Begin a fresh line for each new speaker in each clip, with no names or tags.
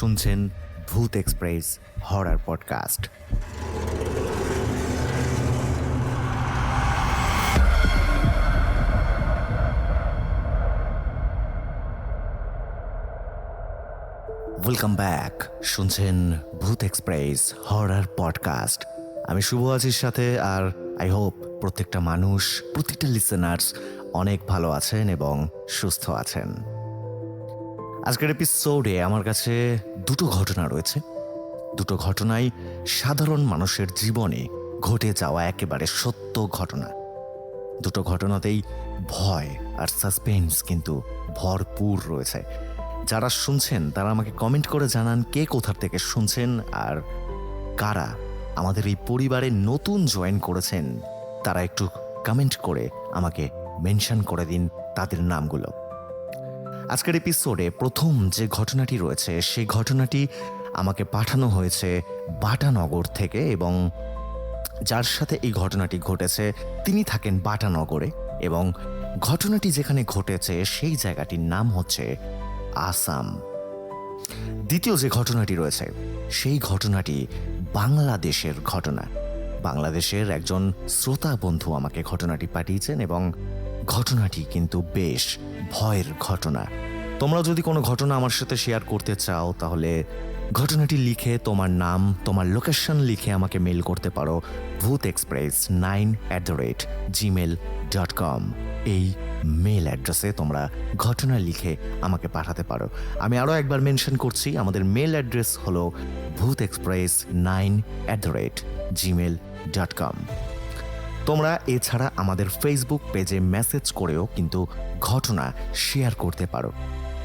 শুনছেন Bhoot Express horror podcast. Welcome back শুনছেন Bhoot Express horror podcast. আমি শুভ আজির সাথে আর আই হোপ প্রত্যেকটা মানুষ, প্রত্যেকটা লিসেনার্স অনেক ভালো আছেন এবং সুস্থ আছেন। আজকের এপিসোডে আমার কাছে দুটো ঘটনা রয়েছে। দুটো ঘটনাই সাধারণ মানুষের জীবনে ঘটে যাওয়া একেবারে সত্য ঘটনা। দুটো ঘটনাতেই ভয় আর সাসপেন্স কিন্তু ভরপুর রয়েছে। যারা শুনছেন, তারা আমাকে কমেন্ট করে জানান কে কোথার থেকে শুনছেন আর কারা আমাদের এই পরিবারে নতুন জয়েন করেছেন, তারা একটু কমেন্ট করে আমাকে মেনশন করে দিন তাদের নামগুলো। আজকের এপিসোডে প্রথম যে ঘটনাটি রয়েছে, সেই ঘটনাটি আমাকে পাঠানো হয়েছে বাটানগর থেকে এবং যার সাথে এই ঘটনাটি ঘটেছে, তিনি থাকেন বাটানগরে এবং ঘটনাটি যেখানে ঘটেছে, সেই জায়গাটির নাম হচ্ছে আসাম। দ্বিতীয় যে ঘটনাটি রয়েছে, সেই ঘটনাটি বাংলাদেশের ঘটনা। বাংলাদেশের একজন শ্রোতা বন্ধু আমাকে ঘটনাটি পাঠিয়েছেন এবং ঘটনাটি কিন্তু বেশ ভয়ের ঘটনা। তোমরা যদি কোনো ঘটনা আমার সাথে শেয়ার করতে চাও, তাহলে ঘটনাটি লিখে তোমার নাম, তোমার লোকেশন লিখে আমাকে মেল করতে পারো। Bhoot express nine at the rate Gmail dot com এই মেল অ্যাড্রেসে তোমরা ঘটনা লিখে আমাকে পাঠাতে পারো। আমি আরও একবার মেনশন করছি, আমাদের মেল অ্যাড্রেস হলো Bhoot express nine at the rate Gmail dot com তোমরা এছাড়া আমাদের ফেসবুক পেজে মেসেজ করেও কিন্তু ঘটনা শেয়ার করতে পারো।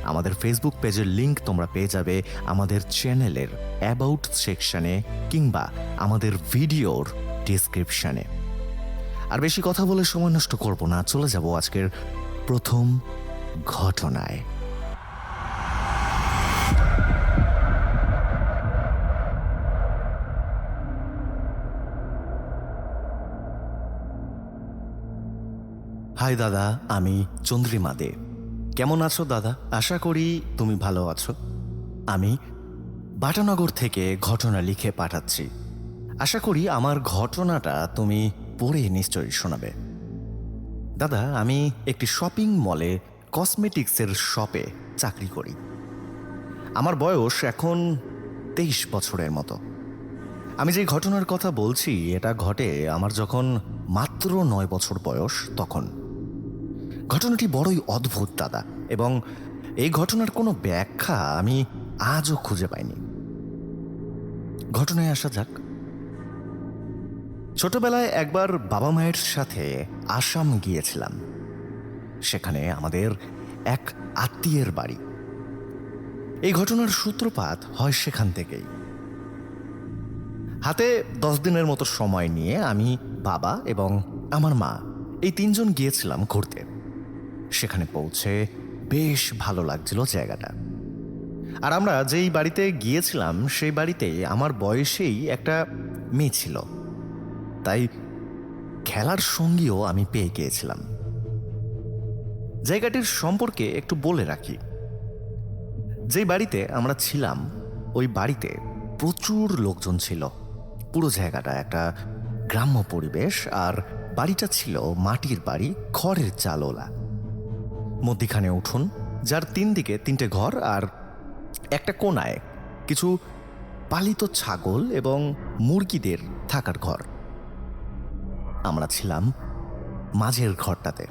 আমাদের ফেসবুক পেজের লিংক তোমরা পেয়ে যাবে আমাদের চ্যানেলের অ্যাবাউট সেকশনে কিংবা আমাদের ভিডিওর ডিসক্রিপশনে আর বেশি কথা বলে সময় নষ্ট করব না, চলে যাব আজকের প্রথম ঘটনায়। হাই দাদা, আমি চন্দ্রিমা দে। কেমন আছো দাদা? আশা করি তুমি ভালো আছো। আমি বাটানগর থেকে ঘটনা লিখে পাঠাচ্ছি। আশা করি আমার ঘটনাটা তুমি পড়ে নিশ্চয়ই শোনাবে। দাদা, আমি একটি শপিং মলে কসমেটিক্সের শপে চাকরি করি। আমার বয়স এখন তেইশ বছরের মতো। আমি যে ঘটনার কথা বলছি, এটা ঘটে আমার যখন মাত্র নয় বছর বয়স তখন। ঘটনাটি বড়ই অদ্ভুত, দাদা। এবং এই ঘটনার কোনো ব্যাখ্যা আমি আজও খুঁজে পাইনি। ঘটনায় আসা যাক। ছোটবেলায় একবার বাবা মায়ের সাথে আসাম গিয়েছিলাম। সেখানে আমাদের এক আত্মীয়ের বাড়ি। এই ঘটনার সূত্রপাত হয় সেখান থেকেই। হাতে দশ দিনের মতো সময় নিয়ে আমি বাবা এবং আমার মা, এই তিনজন গিয়েছিলাম ঘুরতে। সেখানে পৌঁছে বেশ ভালো লাগছিল জায়গাটা। আর আমরা যেই বাড়িতে গিয়েছিলাম, সেই বাড়িতে আমার বয়সেই একটা মেয়ে ছিল। তাই খেলার সঙ্গীও আমি পেয়ে গিয়েছিলাম। জায়গাটির সম্পর্কে একটু বলে রাখি। যেই বাড়িতে আমরা ছিলাম, ওই বাড়িতে প্রচুর লোকজন ছিল। পুরো জায়গাটা একটা গ্রাম্য পরিবেশ, আর বাড়িটা ছিল মাটির বাড়ি, খড়ের চালোলা মধ্যিখানে উঠুন, যার তিন দিকে তিনটে ঘর আর একটা কোনায় কিছু পালিত ছাগল এবং মুরগিদের থাকার ঘর। আমরা ছিলাম মাঝের ঘরটাতে।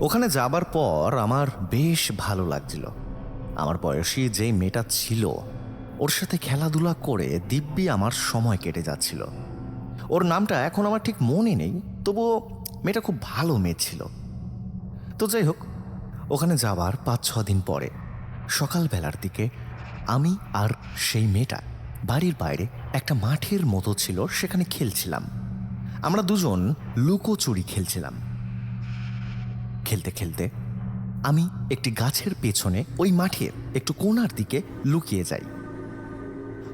ওখানে যাবার পর আমার বেশ ভালো লাগছিল। আমার বয়সী যেই মেয়েটা ছিল, ওর সাথে খেলাধুলা করে দিব্যি আমার সময় কেটে যাচ্ছিল। ওর নামটা এখন আমার ঠিক মনে নেই, তবুও মেয়েটা খুব ভালো মেয়ে ছিল। তো যাই হোক, ওখানে যাওয়ার পাঁচ, ছ দিন পরে সকালবেলার দিকে আমি আর সেই মেয়েটা বাড়ির বাইরে একটা মাঠের মতো ছিল, সেখানে খেলছিলাম। আমরা দুজন লুকোচুরি খেলছিলাম। খেলতে খেলতে আমি একটি গাছের পেছনে ওই মাঠের একটু কোনার দিকে লুকিয়ে যাই।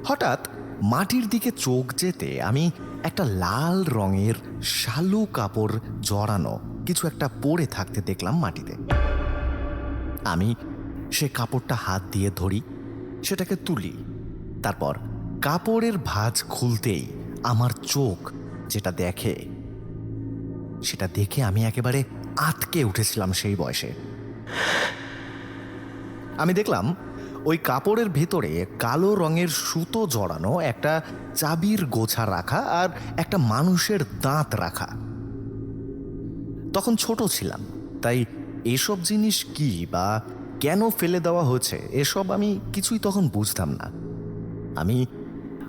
হঠাৎ মাটির দিকে চোখ যেতে আমি একটা লাল রঙের শালু কাপড় জড়ানো কিছু একটা পড়ে থাকতে দেখলাম মাটিতে। আমি সে কাপড়টা হাত দিয়ে ধরি, সেটাকে তুলি। তারপর কাপড়ের ভাঁজ খুলতেই আমার চোখ যেটা দেখে, সেটা দেখে আমি একেবারে আতকে উঠেছিলাম সেই বয়সে। আমি দেখলাম ওই কাপড়ের ভেতরে কালো রঙের সুতো জড়ানো একটা চাবির গোছা রাখা আর একটা মানুষের দাঁত রাখা। তখন ছোট ছিলাম। তাই এসব জিনিস কি বা কেন ফেলে দেওয়া হয়েছে, এসব আমি কিছুই তখন বুঝতাম না। আমি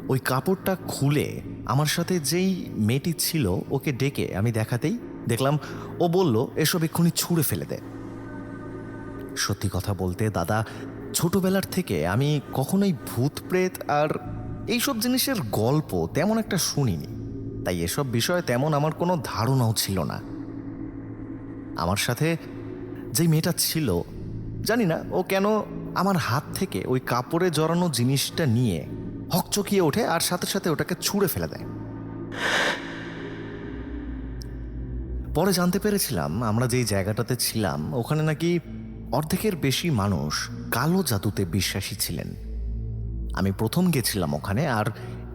ওই কাপড়টা খুলে আমার সাথে যেই মেয়েটি ছিল ওকে ডেকে আমি দেখাতেই দেখলাম, ও বলল, এসব এক্ষুনি ছুঁড়ে ফেলে দে। সত্যি কথা বলতে, দাদা, ছোটবেলার থেকে আমি কখনোই ভূত প্রেত আর এইসব জিনিসের গল্প তেমন একটা শুনিনি। তাই এসব বিষয়ে তেমন আমার কোনো ধারণাও ছিল না। আমার সাথে যেই মেয়েটা ছিল, জানি না, ও কেন আমার হাত থেকে ওই কাপড়ে জড়ানো জিনিসটা নিয়ে হকচকিয়ে ওঠে আর সাথে সাথে ওটাকে ছুঁড়ে ফেলে দেয়। পরে জানতে পেরেছিলাম আমরা যেই জায়গাটাতে ছিলাম, ওখানে নাকি অর্ধেকের বেশি মানুষ কালো জাদুতে বিশ্বাসী ছিলেন। আমি প্রথম গেছিলাম ওখানে আর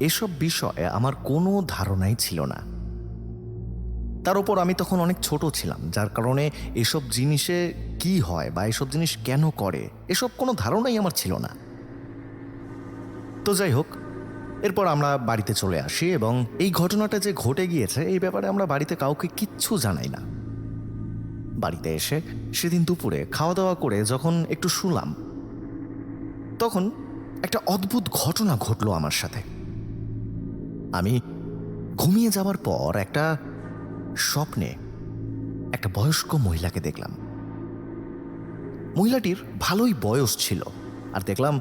এসব বিষয়ে আমার কোনো ধারণাই ছিল না। তার উপর আমি তখন অনেক ছোট ছিলাম, যার কারণে এসব জিনিসে কি হয় বা এসব জিনিস কেন করে, এসব কোনো ধারণাই আমার ছিল না। তো যাই হোক, এরপর আমরা বাড়িতে চলে আসি এবং এই ঘটনাটা যে ঘটে গিয়েছে, এই ব্যাপারে আমরা বাড়িতে কাউকে কিচ্ছু জানাই না। বাড়িতে এসে সেদিন দুপুরে খাওয়া দাওয়া করে যখন একটু শুলাম, তখন একটা অদ্ভুত ঘটনা ঘটলো আমার সাথে। আমি ঘুমিয়ে যাওয়ার পর একটা স্বপ্নে একটা বয়স্ক মহিলাকে দেখলাম। মহিলাটির ভালোই বয়স ছিল, আর দেখলাম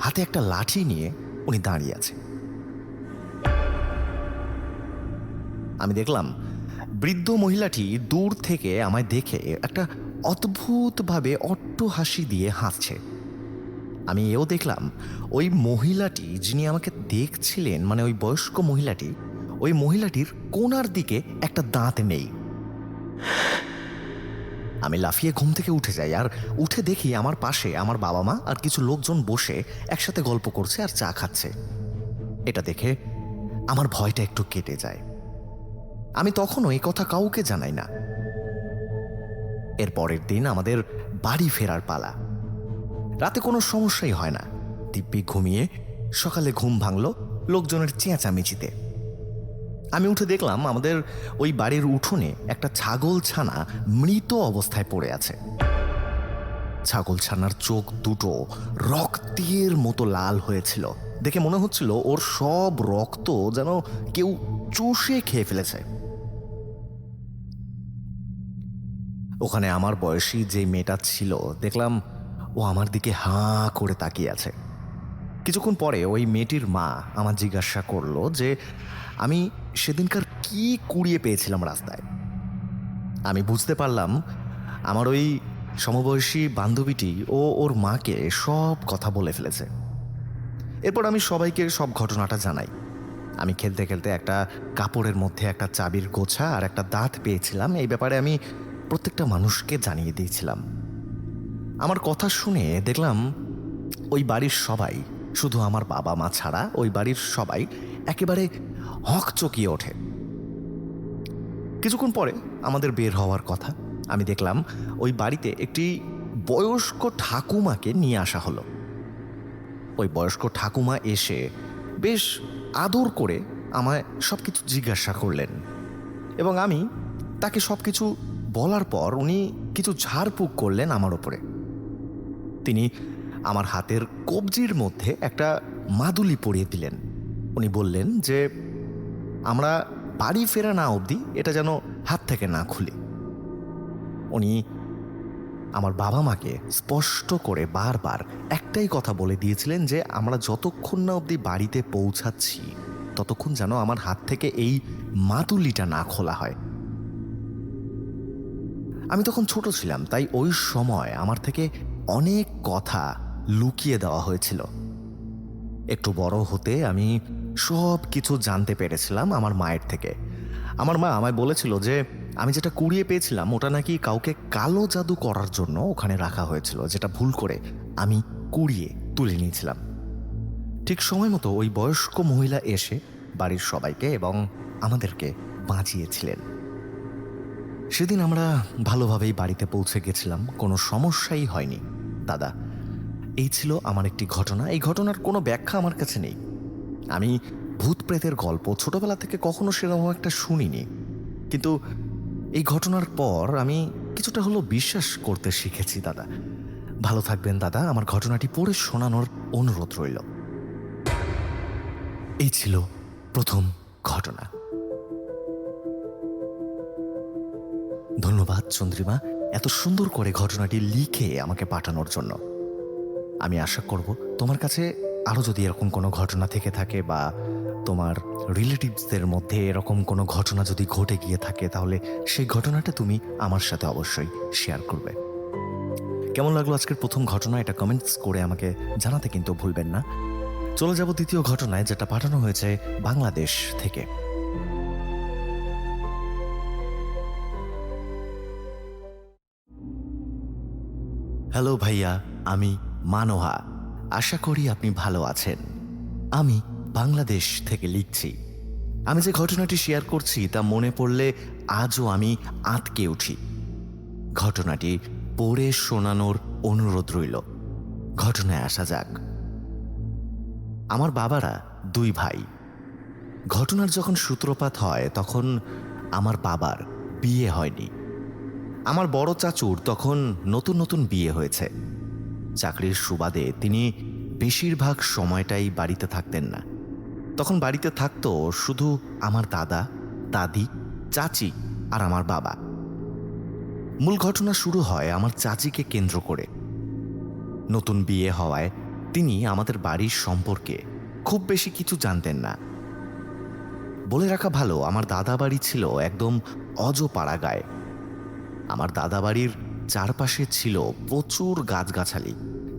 হাতে একটা লাঠি নিয়ে উনি দাঁড়িয়ে আছে। আমি দেখলাম বৃদ্ধ মহিলাটি দূর থেকে আমায় দেখে একটা অদ্ভুতভাবে অট্ট হাসি দিয়ে হাসছে। আমি এও দেখলাম ওই মহিলাটি যিনি আমাকে দেখছিলেন মানে ওই বয়স্ক মহিলাটি ওই মহিলাটির কোনার দিকে একটা দাঁত নেই। আমি লাফিয়ে ঘুম থেকে উঠে যাই আর উঠে দেখি আমার পাশে আমার বাবা মা আর কিছু লোকজন বসে একসাথে গল্প করছে আর চা খাচ্ছে। এটা দেখে আমার ভয়টা একটু কেটে যায়। আমি তখনও এই কথা কাউকে জানাই না। এর পরের দিন আমাদের বাড়ি ফেরার পালা। রাতে কোনো সমস্যাই হয় না। দিব্যি ঘুমিয়ে সকালে ঘুম ভাঙল লোকজনের চেঁচামেচিতে। আমি উঠে দেখলাম আমাদের ওই বাড়ির উঠোনে একটা ছাগল ছানা মৃত অবস্থায় পড়ে আছে। ছাগল ছানার চোখ দুটো রক্তের মতো লাল হয়েছিল। দেখে মনে হচ্ছিল ওর সব রক্ত যেন কেউ চষে খেয়ে ফেলেছে। ওখানে আমার বয়সী যে মেয়েটা ছিল, দেখলাম ও আমার দিকে হাঁ করে তাকিয়ে আছে। কিছুক্ষণ পরে ওই মেয়েটির মা আমার জিজ্ঞাসা করল যে, আমি সেদিনকার কি কুড়িয়ে পেয়েছিলাম রাস্তায়? আমি বুঝতে পারলাম, আমার ওই সমবয়সী বান্ধবীটি ও ওর মাকে সব কথা বলে ফেলেছে। এরপর আমি সবাইকে সব ঘটনাটা জানাই। আমি খেলতে খেলতে একটা কাপড়ের মধ্যে একটা চাবির গোছা আর একটা দাঁত পেয়েছিলাম। এই ব্যাপারে আমি প্রত্যেকটা মানুষকে জানিয়ে দিয়েছিলাম। আমার কথা শুনে দেখলাম ওই বাড়ির সবাই শুধু আমার বাবা মা ছাড়া ওই বাড়ির সবাই একেবারে হক চকিয়ে ওঠে। কিছুক্ষণ পরে আমাদের বের হওয়ার কথা, আমি দেখলাম ওই বাড়িতে একটি বয়স্ক ঠাকুমাকে নিয়ে আসা হলো। ওই বয়স্ক ঠাকুমা এসে বেশ আদর করে আমায় সব কিছু জিজ্ঞাসা করলেন এবং আমি তাকে সব কিছু বলার পর উনি কিছু ঝাড়ফুঁক করলেন আমার ওপরে। তিনি আমার হাতের কবজির মধ্যে একটা মাদুলি পরিয়ে দিলেন। উনি বললেন যে, আমরা বাড়ি ফেরা না অবধি এটা যেন হাত থেকে না খুলে। উনি আমার বাবা মাকে স্পষ্ট করে বারবার একটাই কথা বলে দিয়েছিলেন যে, আমরা যতক্ষণ না অবধি বাড়িতে পৌঁছাচ্ছি, ততক্ষণ যেন আমার হাত থেকে এই মাতুলিটা না খোলা হয়। আমি তখন ছোট ছিলাম, তাই ওই সময় আমার থেকে অনেক কথা লুকিয়ে দেওয়া হয়েছিল। একটু বড় হতে আমি সব কিছু জানতে পেরেছিলাম আমার মায়ের থেকে। আমার মা আমায় বলেছিল যে, আমি যেটা কুড়িয়ে পেয়েছিলাম, ওটা নাকি কাউকে কালো জাদু করার জন্য ওখানে রাখা হয়েছিল, যেটা ভুল করে আমি কুড়িয়ে তুলে নিয়েছিলাম। ঠিক সময় মতো ওই বয়স্ক মহিলা এসে বাড়ির সবাইকে এবং আমাদেরকে বাঁচিয়েছিলেন। সেদিন আমরা ভালোভাবেই বাড়িতে পৌঁছে গেছিলাম, কোনো সমস্যাই হয়নি, দাদা। এই ছিল আমার একটি ঘটনা। এই ঘটনার কোনো ব্যাখ্যা আমার কাছে নেই। আমি ভূত প্রেতের গল্প ছোটবেলা থেকে কখনো সেরকম একটা শুনিনি। কিন্তু এই ঘটনার পর আমি কিছুটা হলো বিশ্বাস করতে শিখেছি, দাদা। ভালো থাকবেন, দাদা। আমার ঘটনাটি পড়ে শোনানোর অনুরোধ রইল। এই ছিল প্রথম ঘটনা। ধন্যবাদ, চন্দ্রিমা। এত সুন্দর করে ঘটনাটি লিখে আমাকে পাঠানোর জন্য। আমি আশা করব তোমার কাছে আরও যদি এরকম কোনো ঘটনা থেকে থাকে বা তোমার রিলেটিভসদের মধ্যে এরকম কোনো ঘটনা যদি ঘটে গিয়ে থাকে, তাহলে সেই ঘটনাটা তুমি আমার সাথে অবশ্যই শেয়ার করবে। কেমন লাগল আজকের প্রথম ঘটনা? এটা কমেন্টস করে আমাকে জানাতে কিন্তু ভুলবেন না। চলে যাব দ্বিতীয় ঘটনায়, যেটা পাঠানো হয়েছে বাংলাদেশ থেকে। হ্যালো ভাইয়া, আমি মানোহা, আশা করি আপনি ভালো আছেন। আমি বাংলাদেশ থেকে লিখছি। আমি যে ঘটনাটি শেয়ার করছি তা মনে পড়লে আজও আমি আঁতকে উঠি। ঘটনাটি পড়ে শোনানোর অনুরোধ রইল। ঘটনায় আসা যাক। আমার বাবারা দুই ভাই। ঘটনার যখন সূত্রপাত হয়, তখন আমার বাবার বিয়ে হয়নি। আমার বড় চাচুর তখন নতুন নতুন বিয়ে হয়েছে। চাকরির সুবাদে তিনি বেশিরভাগ সময়টাই বাড়িতে থাকতেন না। তখন বাড়িতে থাকতো শুধু আমার দাদা, দাদি, চাচি আর আমার বাবা। মূল ঘটনা শুরু হয় আমার চাচিকে কেন্দ্র করে। নতুন বিয়ে হওয়ায় তিনি আমাদের বাড়ির সম্পর্কে খুব বেশি কিছু জানতেন না। বলে রাখা ভালো, আমার দাদা বাড়ি ছিল একদম অজপাড়া গায়ে আমার দাদা বাড়ির চারপাশে ছিল প্রচুর গাছগাছালি।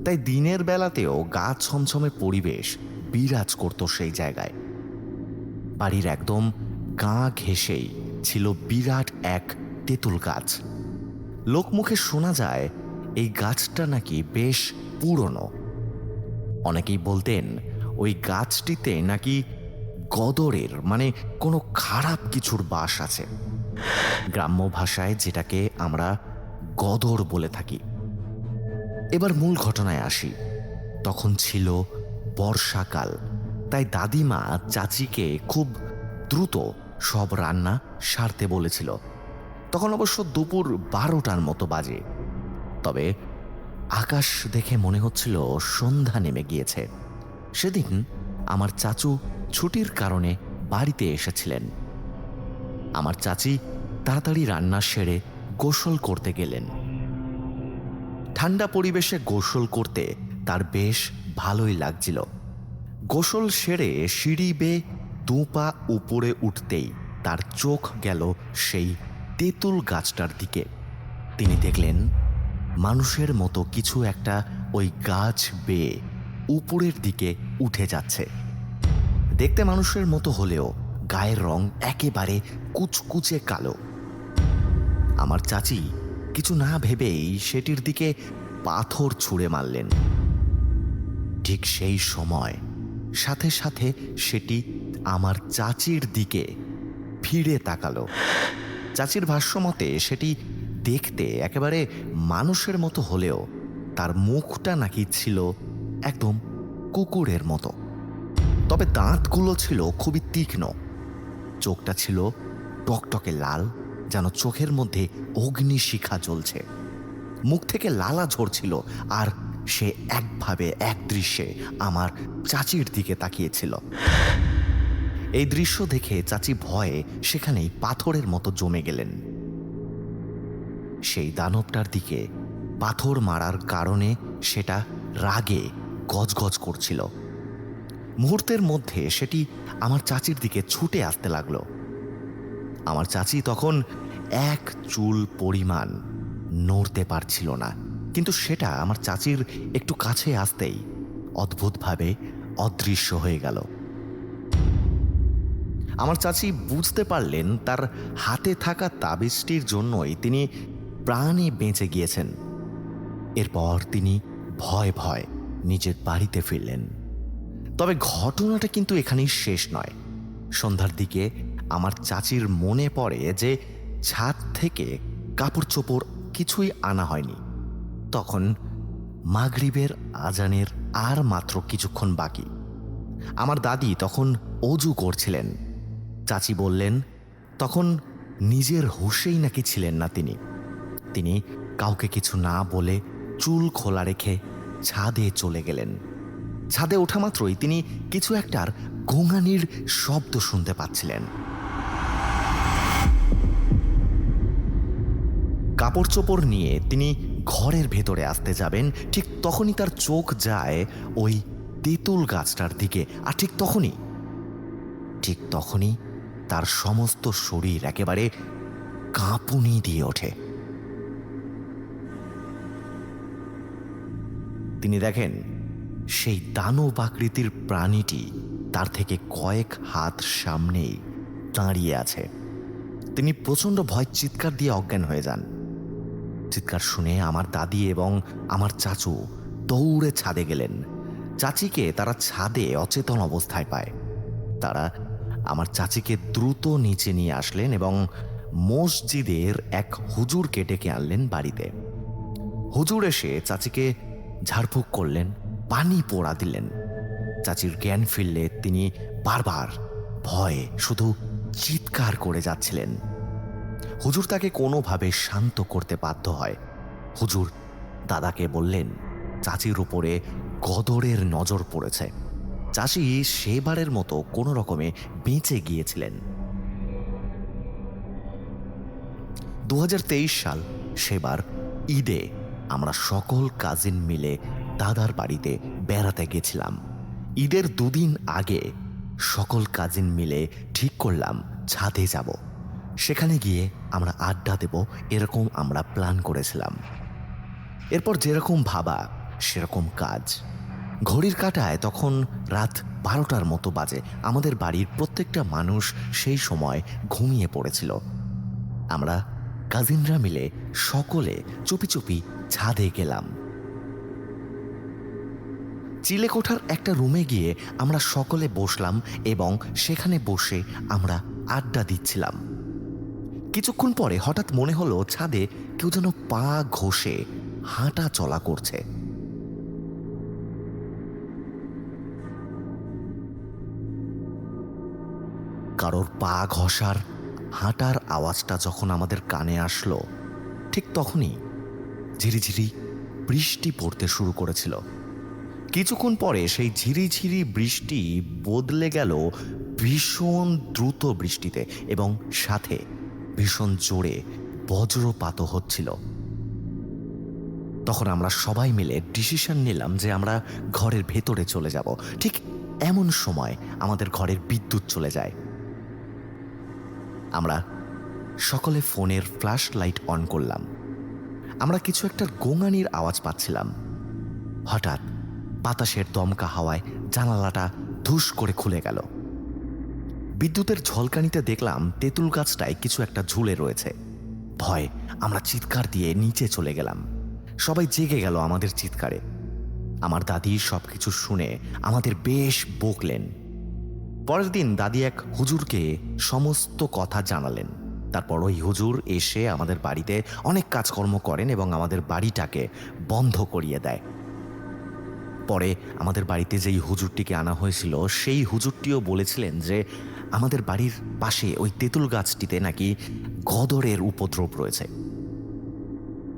তাই দিনের বেলাতেও গাছ ছমছমে পরিবেশ বিরাজ করত সেই জায়গায়। বাড়ির একদম গা ঘেঁষেই ছিল বিরাট এক তেঁতুল গাছ। লোকমুখে শোনা যায়, এই গাছটা নাকি বেশ পুরনো। অনেকেই বলতেন, ওই গাছটিতে নাকি গদরের মানে কোনো খারাপ কিছুর বাস আছে। গ্রাম্য ভাষায় যেটাকে আমরা গদর বলে থাকি। এবার মূল ঘটনায় আসি। তখন ছিল বর্ষাকাল, তাই দাদিমা চাচিকে খুব দ্রুত সব রান্না সারতে বলেছিল। তখন অবশ্য দুপুর বারোটার মতো বাজে। তবে আকাশ দেখে মনে হচ্ছিল সন্ধ্যা নেমে গিয়েছে। সেদিন আমার চাচু ছুটির কারণে বাড়িতে এসেছিলেন। আমার চাচি তাড়াতাড়ি রান্না সেরে গোসল করতে গেলেন। ঠান্ডা পরিবেশে গোসল করতে তার বেশ ভালোই লাগছিল। গোসল সেরে সিঁড়ি বেয়ে দু পা উপরে উঠতেই তার চোখ গেল সেই তেঁতুল গাছটার দিকে। তিনি দেখলেন, মানুষের মতো কিছু একটা ওই গাছ বেয়ে উপরের দিকে উঠে যাচ্ছে। দেখতে মানুষের মতো হলেও গায়ের রং একেবারে কুচকুচে কালো। আমার চাচি কিছু না ভেবেই সেটির দিকে পাথর ছুঁড়ে মারলেন। ঠিক সেই সময় সাথে সাথে সেটি আমার চাচির দিকে ফিরে তাকালো। চাচির ভাষ্যমতে সেটি দেখতে একেবারে মানুষের মতো হলেও তার মুখটা নাকি ছিল একদম কুকুরের মতো। তবে দাঁতগুলো ছিল খুবই তীক্ষ্ণ। চোখটা ছিল টকটকে লাল। যেন চোখের মধ্যে অগ্নিশিখা জ্বলছে। মুখ থেকে লালা ঝরছিল আর সে একভাবে, এক দৃশ্যে আমার চাচির দিকে তাকিয়েছিল। এই দৃশ্য দেখে চাচি ভয়ে সেখানেই পাথরের মতো জমে গেলেন। সেই দানবটার দিকে পাথর মারার কারণে সেটা রাগে গজগজ করছিল। মুহূর্তের মধ্যে সেটি আমার চাচির দিকে ছুটে আসতে লাগল। আমার চাচি তখন এক চুল পরিমাণ নড়তে পারছিল না। কিন্তু সেটা আমার চাচির একটু কাছে আসতেই অদ্ভুতভাবে অদৃশ্য হয়ে গেল। আমার চাচি বুঝতে পারলেন তার হাতে থাকা তাবিজটির জন্যই তিনি প্রাণে বেঁচে গিয়েছেন। এরপর তিনি ভয় ভয় নিজের বাড়িতে ফিরলেন। তবে ঘটনাটা কিন্তু এখানেই শেষ নয়। সন্ধ্যার দিকে আমার চাচির মনে পড়ে যে ছাদ থেকে কাপড় চোপড় কিছুই আনা হয়নি। তখন মাগরিবের আজানের আর মাত্র কিছুক্ষণ বাকি। আমার দাদি তখন অজু করছিলেন। চাচি বললেন, তখন নিজের হুশেই নাকি ছিলেন না তিনি। তিনি কাউকে কিছু না বলে চুল খোলা রেখে ছাদে চলে গেলেন। ছাদে ওঠা মাত্রই তিনি কিছু একটার গোঙানির শব্দ শুনতে পাচ্ছিলেন। কাপড় চোপড় নিয়ে তিনি ঘরের ভেতরে আসতে যাবেন, ঠিক তখনই তার চোখ যায় ওই তেঁতুল গাছটার দিকে, আর ঠিক তখনই ঠিক তখনই তার সমস্ত শরীর একেবারে কাঁপুনি দিয়ে ওঠে। তিনি দেখেন, সেই দানব আকৃতির প্রাণীটি তার থেকে কয়েক হাত সামনেই দাঁড়িয়ে আছে। তিনি প্রচণ্ড ভয়, চিৎকার দিয়ে অজ্ঞান হয়ে যান। চিৎকার শুনে আমার দাদি এবং আমার চাচু দৌড়ে ছাদে গেলেন। চাচিকে তারা ছাদে অচেতন অবস্থায় পায়। তারা আমার চাচিকে দ্রুত নিচে নিয়ে আসলেন এবং মসজিদের এক হুজুরকে ডেকে আনলেন বাড়িতে। হুজুর এসে চাচিকে ঝাড়ফুঁক করলেন, পানি পোড়া দিলেন। চাচির জ্ঞান ফিরলে তিনি বারবার ভয়ে শুধু চিৎকার করে যাচ্ছিলেন। হুজুর তাকে কোনোভাবে শান্ত করতে বাধ্য হয়। হুজুর দাদাকে বললেন, চাচির উপরে গদরের নজর পড়েছে। চাচি সেবারের মতো কোনো রকমে বেঁচে গিয়েছিলেন। দু হাজার তেইশ সাল সেবার ঈদে আমরা সকল কাজিন মিলে দাদার বাড়িতে বেড়াতে গেছিলাম। ঈদের দুদিন আগে সকল কাজিন মিলে ঠিক করলাম, ছাদে যাব। সেখানে গিয়ে আমরা আড্ডা দেব, এরকম আমরা প্ল্যান করেছিলাম। এরপর যেরকম ভাবা, সেরকম কাজ। ঘড়ির কাটায় তখন রাত বারোটার মতো বাজে। আমাদের বাড়ির প্রত্যেকটা মানুষ সেই সময় ঘুমিয়ে পড়েছিল। আমরা কাজিনরা মিলে সকলে চুপি চুপি ছাদে গেলাম। চিলেকোঠার একটা রুমে গিয়ে আমরা সকলে বসলাম এবং সেখানে বসে আমরা আড্ডা দিচ্ছিলাম। কিছুক্ষণ পরে হঠাৎ মনে হলো ছাদে কেউ যেন পা ঘষে হাঁটা চলা করছে। কারোর পা ঘষার, হাঁটার আওয়াজটা যখন আমাদের কানে আসলো, ঠিক তখনই ঝিরিঝিরি বৃষ্টি পড়তে শুরু করেছিল। কিছুক্ষণ পরে সেই ঝিরিঝিরি বৃষ্টি বদলে গেল ভীষণ দ্রুত বৃষ্টিতে এবং সাথে ভীষণ জোরে বজ্রপাতও হচ্ছিল। তখন আমরা সবাই মিলে ডিসিশন নিলাম যে আমরা ঘরের ভেতরে চলে যাব। ঠিক এমন সময় আমাদের ঘরের বিদ্যুৎ চলে যায়। আমরা সকলে ফোনের ফ্ল্যাশ লাইট অন করলাম। আমরা কিছু একটা গোঙানির আওয়াজ পাচ্ছিলাম। হঠাৎ বাতাসের দমকা হাওয়ায় জানালাটা ধুস করে খুলে গেল। বিদ্যুতের ঝলকানিতে দেখলাম তেঁতুল গাছটায় কিছু একটা ঝুলে রয়েছে। ভয়, আমরা চিৎকার দিয়ে নিচে চলে গেলাম। সবাই জেগে গেল আমাদের চিৎকারে। আমার দাদি সবকিছু শুনে আমাদের বেশ বকলেন। পরের দিন দাদি এক হুজুরকে সমস্ত কথা জানালেন। তারপর ওই হুজুর এসে আমাদের বাড়িতে অনেক কাজকর্ম করেন এবং আমাদের বাড়িটাকে বন্ধ করিয়ে দেয়। পরে আমাদের বাড়িতে যেই হুজুরটিকে আনা হয়েছিল, সেই হুজুরটিও বলেছিলেন যে আমাদের বাড়ির পাশে ওই তেঁতুল গাছটিতে নাকি গদরের উপদ্রব রয়েছে।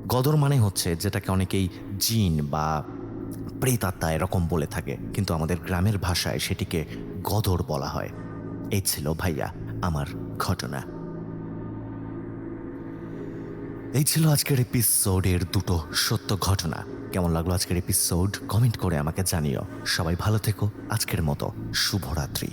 গদর মানে হচ্ছে যেটাকে অনেকেই জিন বা প্রেতাত্মা এরকম বলে থাকে, কিন্তু আমাদের গ্রামের ভাষায় সেটিকে গদর বলা হয়। এই ছিল ভাইয়া, আমার ঘটনা। এই ছিল আজকের এপিসোডের দুটো সত্য ঘটনা। কেমন লাগল আজকের এপিসোড? কমেন্ট করে আমাকে জানিও। সবাই ভালো থেকো। আজকের মতো শুভরাত্রি।